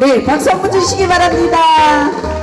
네, 박수 한번 주시기 바랍니다.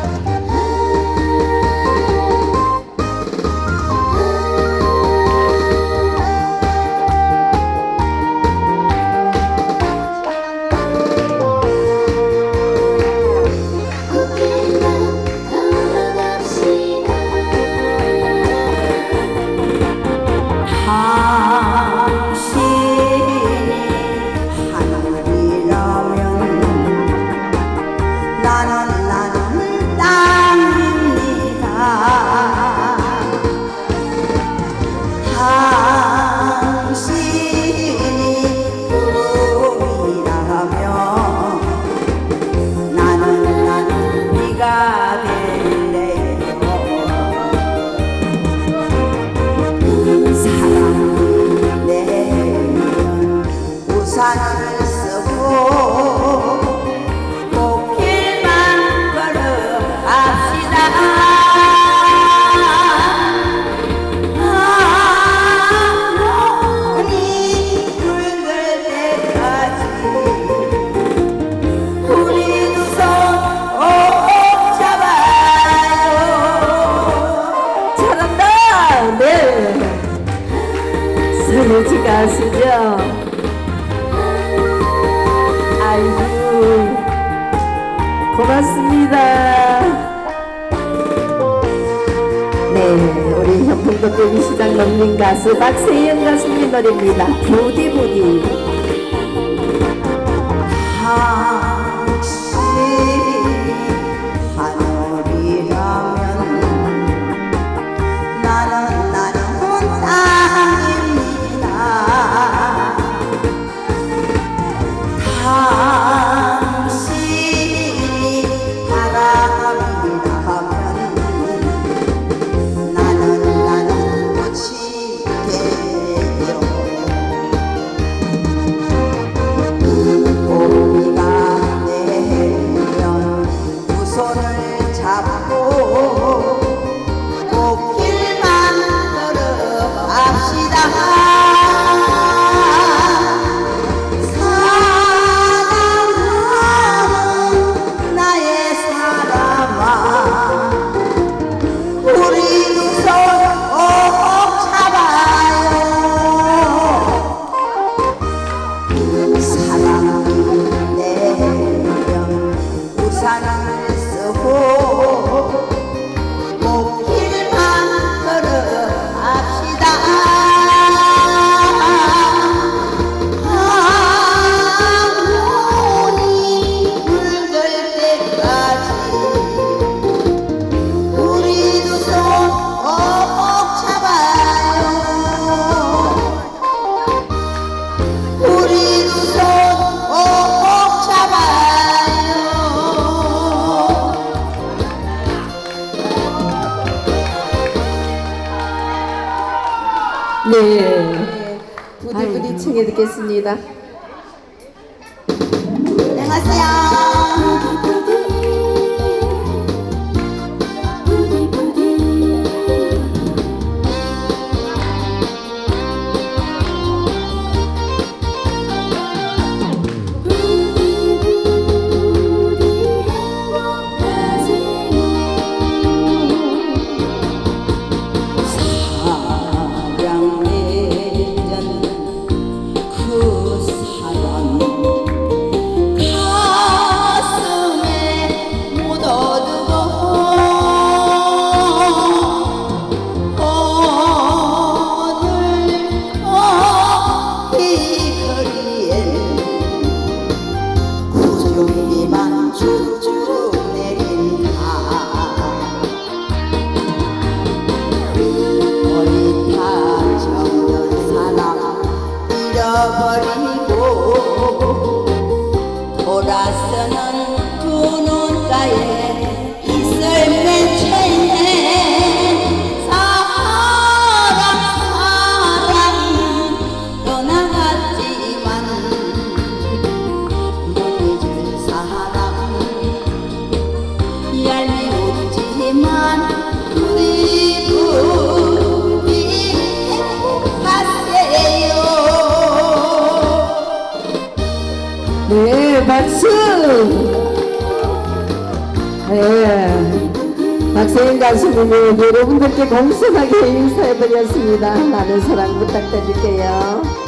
좋지 가수죠? 아이고 고맙습니다. 네 우리 현풍도 대기시장 넘는 가수 박세현 가수님 노래입니다. 부디부디. 아. 네. 부디 부디 챙겨 듣겠습니다. 네, 안녕하세요. 버리고 돌아선 박수! 예. 박세인 가수님, 여러분들께 공손하게 인사해드렸습니다. 많은 사랑 부탁드릴게요.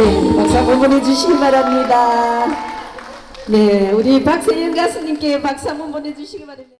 네, 박수 한번 보내주시기 바랍니다. 네, 우리 박세윤 가수님께 박수 한번 보내주시기 바랍니다.